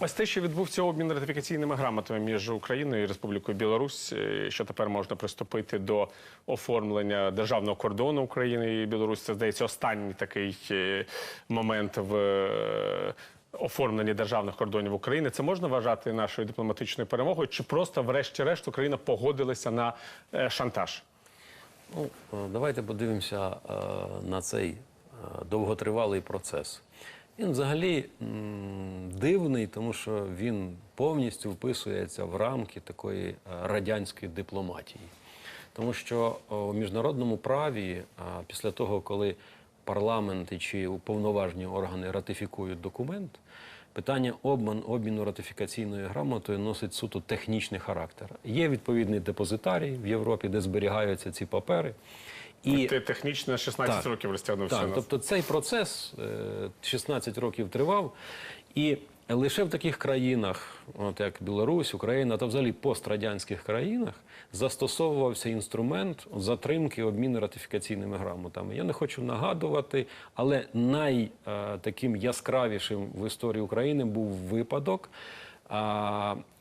Ось те, що відбувся обмін ратифікаційними грамотами між Україною і Республікою Білорусь, е, що тепер можна приступити до оформлення державного кордону України і Білорусі. Це здається останній такий е, момент в е, оформленні державних кордонів України. Це можна вважати нашою дипломатичною перемогою, чи просто, врешті-решт, Україна погодилася на шантаж? Ну, давайте подивимося на цей довготривалий процес. Він взагалі дивний, тому що він повністю вписується в рамки такої е, радянської дипломатії. Тому що у міжнародному праві, е, після того, коли парламенти чи уповноважені органи ратифікують документ, питання обман, обміну ратифікаційною грамотою носить суто технічний характер. Є відповідний депозитарій в Європі, де зберігаються ці папери. І Те- Технічно 16 Так. років розтягнувся. так, нас. тобто цей процес е, 16 років тривав, і лише в таких країнах, от як Білорусь, Україна та взагалі пострадянських країнах, застосовувався інструмент затримки обміну ратифікаційними грамотами. Я не хочу нагадувати, але най е, таким яскравішим в історії України був випадок.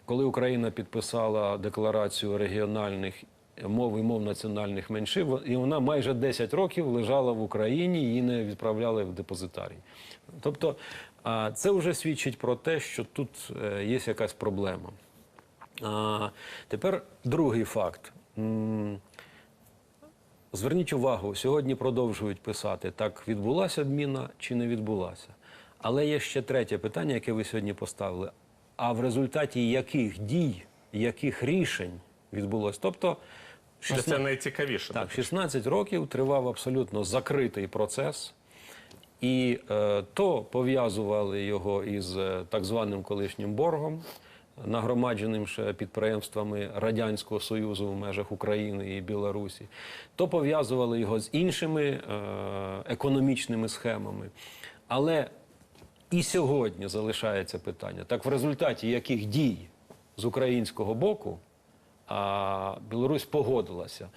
Коли Україна підписала декларацію регіональних мов і мов національних меншин, і вона майже 10 років лежала в Україні, її не відправляли в депозитарій. Тобто це вже свідчить про те, що тут е, є якась проблема. Тепер другий факт. Зверніть увагу, сьогодні продовжують писати, так відбулася обміна чи не відбулася. Але є ще третє питання, яке ви сьогодні поставили. А в результаті яких дій, яких рішень відбулося? Тобто, Це найцікавіше. так, 16 років тривав абсолютно закритий процес, і е, то пов'язували його із е, так званим колишнім боргом, нагромадженим ще підприємствами Радянського Союзу в межах України і Білорусі, то пов'язували його з іншими е, економічними схемами. Але і сьогодні залишається питання: так в результаті яких дій з українського боку а Білорусь погодилася.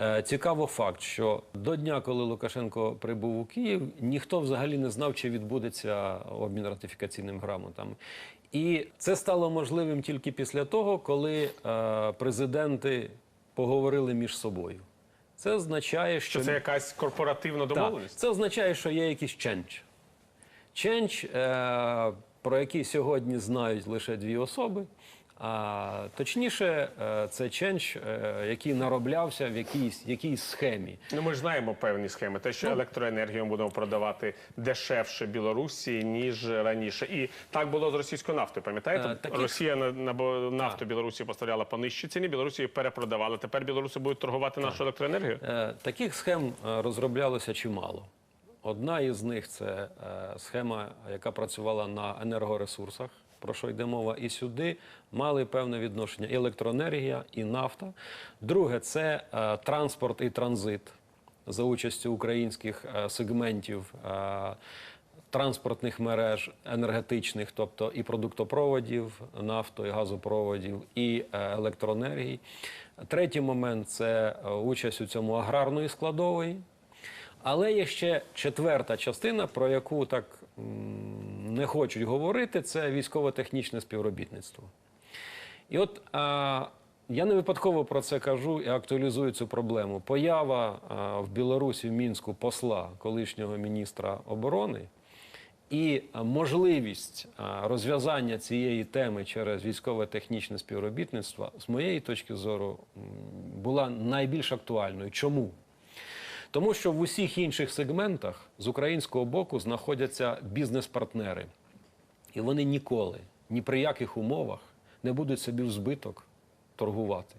Е, Цікаво факт, що до дня, коли Лукашенко прибув у Київ, ніхто взагалі не знав, чи відбудеться обмін ратифікаційним грамотами. І це стало можливим тільки після того, коли е, президенти поговорили між собою. Це означає, що Що це якась корпоративна так, домовленість? це означає, що є якийсь ченч. Ченч, е, про який сьогодні знають лише дві особи. А точніше, е, це ченч, який нароблявся в якійсь, якійсь схемі. Ну, ми ж знаємо певні схеми. Те, Ну. що електроенергію ми будемо продавати дешевше Білорусі, ніж раніше. І так було з російською нафтою. Пам'ятаєте? Е, таких- Росія на, на нафту Білорусі поставляла по нижчій ціні, Білорусі її перепродавала. Тепер білоруси будуть торгувати нашу електроенергію? Е, Таких схем розроблялося чимало. Одна із них це схема, яка працювала на енергоресурсах, про що йде мова, і сюди мали певне відношення електроенергія, і нафта. Друге це е, транспорт і транзит за участю українських е, сегментів. е, Транспортних мереж енергетичних, тобто і продуктопроводів, нафто і газопроводів, і е, електроенергії. Третій момент це е, участь у цьому аграрної складової. Але є ще четверта частина, про яку так не хочуть говорити, це військово-технічне співробітництво. І от а, я не випадково про це кажу і актуалізую цю проблему. Поява а, в Білорусі в Мінську посла колишнього міністра оборони і можливість а, розв'язання цієї теми через військово-технічне співробітництво, з моєї точки зору, була найбільш актуальною. Чому? Тому що в усіх інших сегментах з українського боку знаходяться бізнес-партнери. І вони ніколи, ні при яких умовах не будуть собі в збиток торгувати.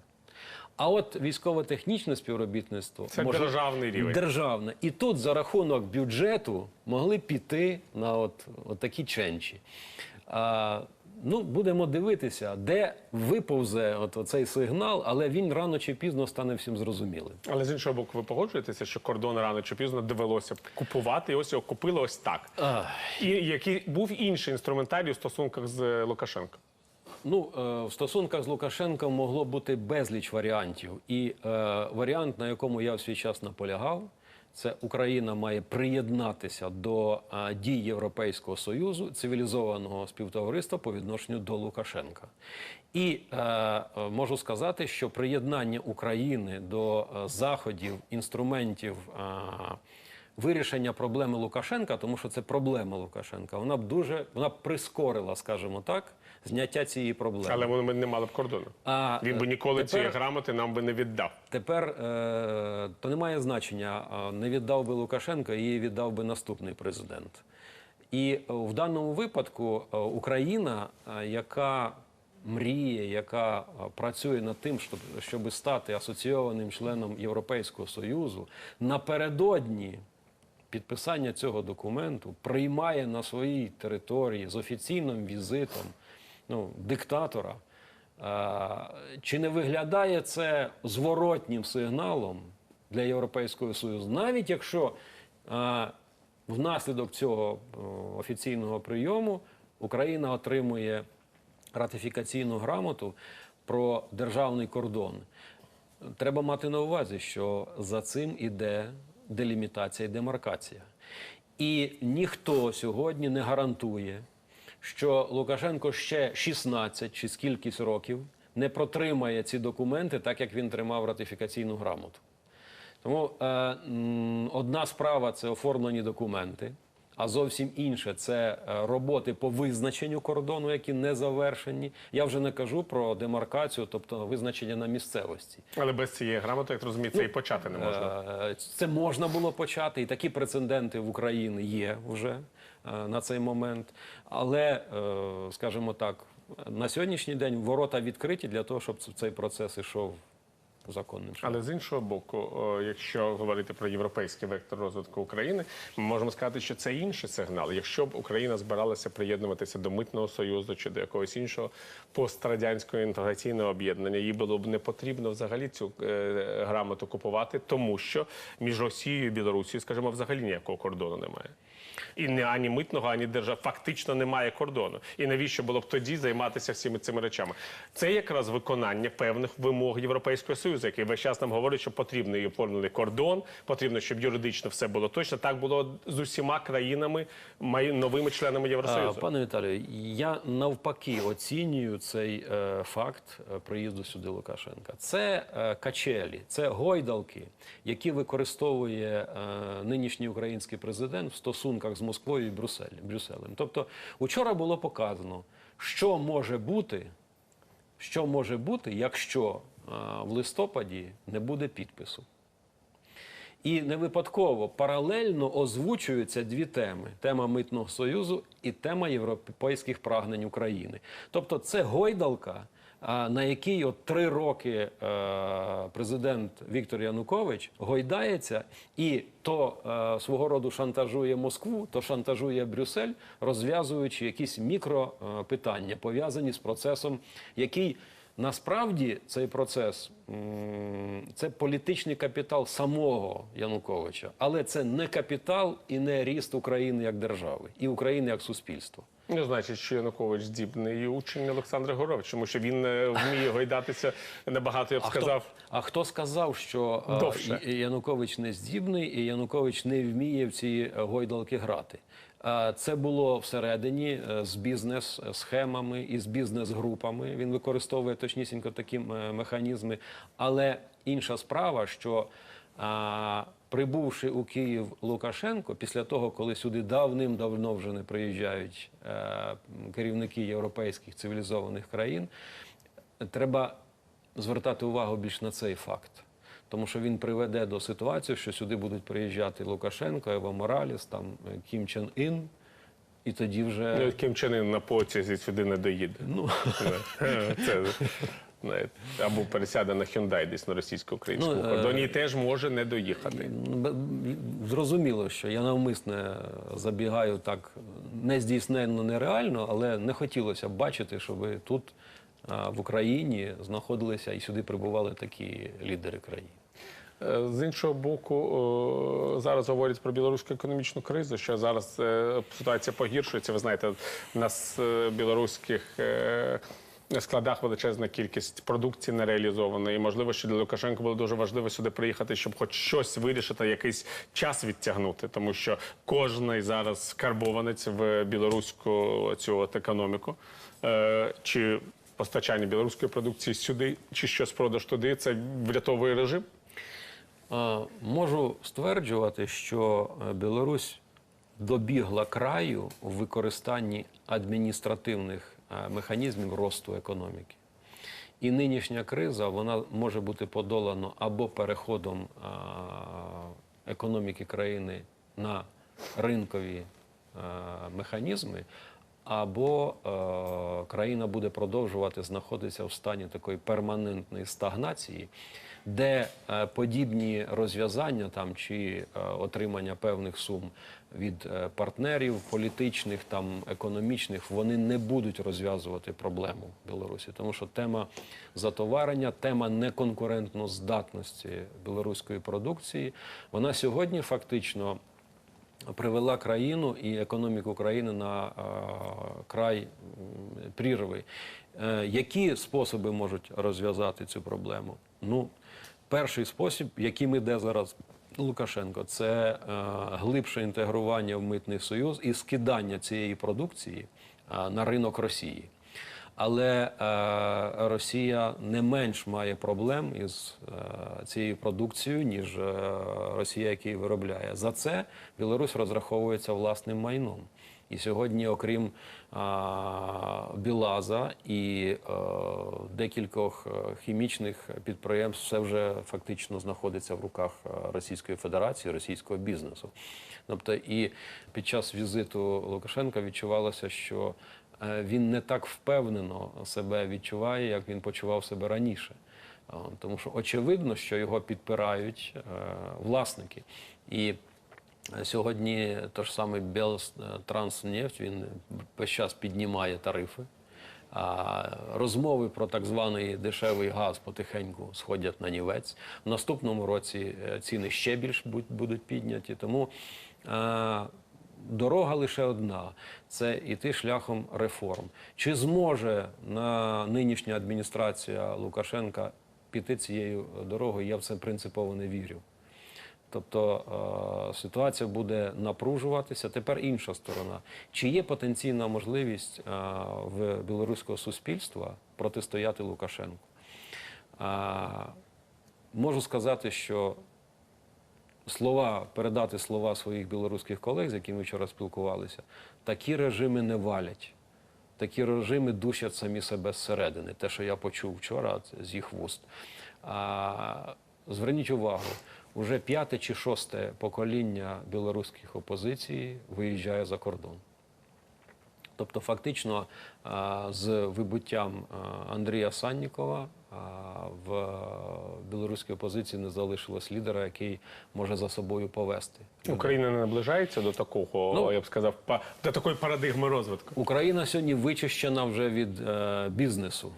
А от військово-технічне співробітництво Це державний рівень. Державне. І тут за рахунок бюджету могли піти на от, от такі ченчі. А, ну, будемо дивитися, де виповзе от, оцей сигнал, але він рано чи пізно стане всім зрозумілим. Але з іншого боку, ви погоджуєтеся, що кордон рано чи пізно довелося купувати, і ось його купили ось так. І який був інший інструментарій у стосунках з Лукашенком. Ну, е, в стосунках з Лукашенком могло бути безліч варіантів. І е, варіант, на якому я в свій час наполягав, Це Україна має приєднатися до дій Європейського союзу цивілізованого співтовариства по відношенню до Лукашенка. І е, е, можу сказати, що приєднання України до е, заходів, інструментів. е, Вирішення проблеми Лукашенка, тому що це проблема Лукашенка, вона б дуже вона б прискорила, скажімо так, зняття цієї проблеми. Але вони не мали б кордону. А, Він би е, ніколи тепер- цієї грамоти нам би не віддав. Тепер е, то не має значення. Не віддав би Лукашенко, її віддав би наступний президент. І е, в даному випадку е, Україна, яка мріє, яка працює над тим, щоб, щоб стати асоційованим членом Європейського Союзу, напередодні підписання цього документу приймає на своїй території з офіційним візитом ну, диктатора. Чи не виглядає це зворотнім сигналом для Європейського Союзу, навіть якщо внаслідок цього офіційного прийому Україна отримує ратифікаційну грамоту про державний кордон? Треба мати на увазі, що за цим іде делімітація і демаркація. І ніхто сьогодні не гарантує, що Лукашенко ще 16 чи скількись років не протримає ці документи, так як він тримав ратифікаційну грамоту. Тому е, одна справа це оформлені документи, а зовсім інше це е, роботи по визначенню кордону, які не завершені. Я вже не кажу про демаркацію, тобто визначення на місцевості. Але без цієї грамоти, як розумію, це і почати не можна. Е, Це можна було почати, і такі прецеденти в Україні є вже на цей момент. Але, е, скажімо так, на сьогоднішній день ворота відкриті для того, щоб цей процес ішов законним шляхом. Але з іншого боку, якщо говорити про європейський вектор розвитку України, ми можемо сказати, що це інший сигнал. Якщо б Україна збиралася приєднуватися до митного союзу чи до якогось іншого пострадянського інтеграційного об'єднання, їй було б не потрібно взагалі цю е, грамоту купувати, тому що між Росією і Білорусією, скажімо, взагалі ніякого кордону немає. І не ані митного, ані держав фактично немає кордону. І навіщо було б тоді займатися всіми цими речами? Це якраз виконання певних вимог Європейського союзу, який весь час нам говорить, що потрібний оформлений кордон, потрібно, щоб юридично все було точно. Так було з усіма країнами, новими членами Євросоюзу. Пане Віталію, я навпаки оцінюю цей е, факт е, приїзду сюди Лукашенка. Це е, качелі, це гойдалки, які використовує е, нинішній український президент в стосунках з Москвою і Брюсселем. Брюсселем. Тобто, учора було показано, що може бути, що може бути, якщо е, в листопаді не буде підпису. І не випадково паралельно озвучуються дві теми: тема митного союзу і тема європейських прагнень України. Тобто, це гойдалка, на якій от три роки е, президент Віктор Янукович гойдається і то е, свого роду шантажує Москву, то шантажує Брюссель, розв'язуючи якісь мікропитання, пов'язані з процесом, який Насправді цей процес це політичний капітал самого Януковича, але це не капітал і не ріст України як держави, і України як суспільства. Не значить, що Янукович здібний учень Олександра Горович, тому що він е, вміє гойдатися набагато, я б А сказав. хто, а хто сказав, що е, Довше. Янукович не здібний, і Янукович не вміє в ці е, гойдалки грати? Е, Це було всередині е, з бізнес-схемами і з бізнес-групами. Він використовує точнісінько такі е, механізми. Але інша справа, що прибувши у Київ Лукашенко, після того, коли сюди давним-давно вже не приїжджають е, керівники європейських цивілізованих країн, треба звертати увагу більш на цей факт. Тому що він приведе до ситуації, що сюди будуть приїжджати Лукашенко, Ева Мораліс, там е, Кім Чен Ін, і тоді вже Ну, Ким Чен Ын на потязі сюди не доїде. ну, Це, знаєте, або пересяде на Hyundai десь на російсько-українському Ну, е, кордоні і теж може не доїхати. Зрозуміло, що я навмисне забігаю так нездійсненно, нереально, але не хотілося б бачити, щоб тут в Україні знаходилися і сюди прибували такі лідери країн. Е, З іншого боку, зараз говорять про білоруську економічну кризу, що зараз е, ситуація погіршується. Ви знаєте, в нас е, білоруських складах величезна кількість продукції не реалізована. І можливо, що для Лукашенка було дуже важливо сюди приїхати, щоб хоч щось вирішити, якийсь час відтягнути, тому що кожний зараз карбованець в білоруську цю от економіку. Чи постачання білоруської продукції сюди, чи щось продаж туди, це врятовує режим? Можу стверджувати, що е, Білорусь добігла краю в використанні адміністративних е, механізмів росту економіки. І нинішня криза вона може бути подолана або переходом е, економіки країни на ринкові механізми, або е, країна буде продовжувати знаходитися в стані такої перманентної стагнації, де е, подібні розв'язання там чи е, отримання певних сум від е, партнерів політичних там економічних вони не будуть розв'язувати проблему в Білорусі, тому що тема затоварення, тема неконкурентноздатності білоруської продукції, вона сьогодні фактично привела країну і економіку країни на е, край прірви. Е, які способи можуть розв'язати цю проблему? Ну, перший спосіб, яким іде зараз Лукашенко, це е, глибше інтегрування в митний союз і скидання цієї продукції е, на ринок Росії. Але е, Росія не менш має проблем із е, цією продукцією, ніж е, Росія, яка її виробляє. За це Білорусь розраховується власним майном. І сьогодні, окрім а, Білаза і е, декількох е, хімічних підприємств, все вже фактично знаходиться в руках е, Російської Федерації, російського бізнесу. Тобто, і під час візиту Лукашенка відчувалося, що е, він не так впевнено себе відчуває, як він почував себе раніше. Тому що очевидно, що його підпирають е, власники. І е, сьогодні той ж самий Белтранснефть, він весь час піднімає тарифи. Розмови про так званий дешевий газ потихеньку сходять на нівець. В наступному році е, ціни ще більш будуть підняті. Тому е, дорога лише одна це йти шляхом реформ. Чи зможе на нинішня адміністрація Лукашенка піти цією дорогою? Я в це принципово не вірю. Тобто е, ситуація буде напружуватися. Тепер інша сторона. Чи є потенційна можливість е, в білоруського суспільства протистояти Лукашенку? Е, можу сказати, що слова, передати слова своїх білоруських колег, з якими вчора спілкувалися, такі режими не валять. Такі режими душать самі себе зсередини. Те, що я почув вчора з їх вуст. А, зверніть увагу, уже п'яте чи шосте покоління білоруських опозицій виїжджає за кордон. Тобто, фактично, з вибуттям Андрія Саннікова в білоруській опозиції не залишилось лідера, який може за собою повести. Україна не наближається до такого, Ну, я б сказав, до такої парадигми розвитку. Україна сьогодні вичищена вже від е, бізнесу.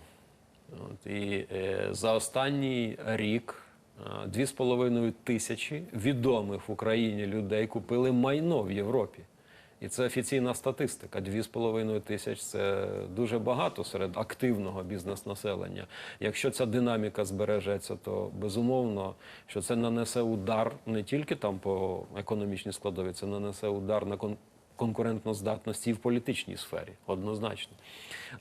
От, і е, за останній рік е, дві з половиною тисячі відомих в Україні людей купили майно в Європі. І це офіційна статистика. Дві з половиною тисяч це дуже багато серед активного бізнес-населення. Якщо ця динаміка збережеться, то безумовно, що це нанесе удар не тільки там по економічній складові, це нанесе удар на кон конкурентноздатності і в політичній сфері, однозначно.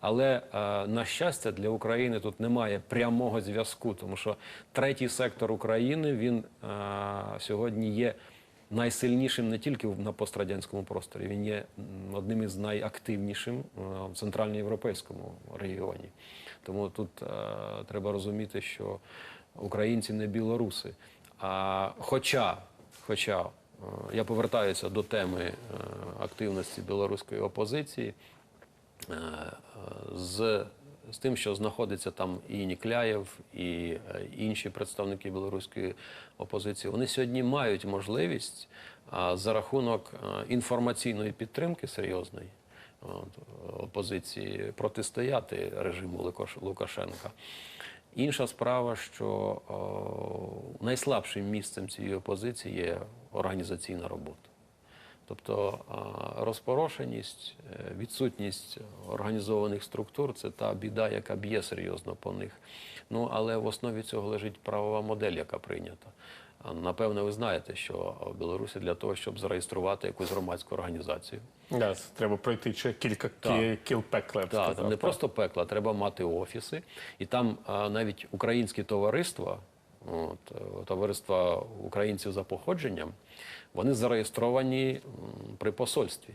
Але е, на щастя для України тут немає прямого зв'язку, тому що третій сектор України він е, сьогодні є найсильнішим не тільки на пострадянському просторі, він є одним із найактивнішим е, в центральноєвропейському регіоні. Тому тут е, треба розуміти, що українці не білоруси. А, хоча, хоча е, я повертаюся до теми активності білоруської опозиції. З, з тим, що знаходиться там і Нікляєв, і е, інші представники білоруської опозиції, вони сьогодні мають можливість за рахунок е, інформаційної підтримки серйозної опозиції протистояти режиму Лукашенка. Інша справа, що найслабшим місцем цієї опозиції є організаційна робота. Тобто розпорошеність, е, відсутність організованих структур це та біда, яка б'є серйозно по них. Ну але в основі цього лежить правова модель, яка прийнята. Напевно, ви знаєте, що в Білорусі для того, щоб зареєструвати якусь громадську організацію, Да, треба пройти ще кілька Так. кіл пекла. так, сказав. там не просто пекла, треба мати офіси. І там навіть українські товариства, от, е, товариства українців за походженням, вони зареєстровані при посольстві.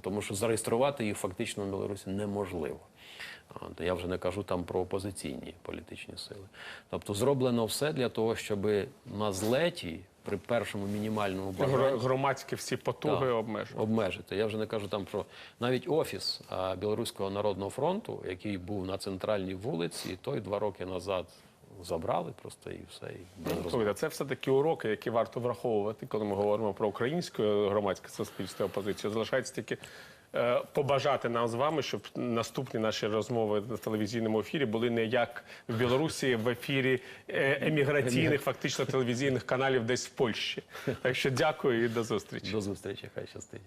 Тому що зареєструвати їх фактично в Білорусі неможливо. От, Я вже не кажу там про опозиційні політичні сили. Тобто зроблено все для того, щоб на злеті при першому мінімальному бажанні Громадські всі потуги Так. обмежують. обмежити. Я вже не кажу там про навіть офіс Білоруського народного фронту, який був на центральній вулиці, той два роки назад забрали просто і все. І без. Слухайте, це все такі уроки, які варто враховувати, коли ми говоримо про українське громадське суспільство опозицію. Залишається тільки е, побажати нам з вами, щоб наступні наші розмови на телевізійному ефірі були не як в Білорусі в ефірі е, еміграційних, фактично телевізійних каналів десь в Польщі. Так що дякую і до зустрічі. До зустрічі, хай щастить.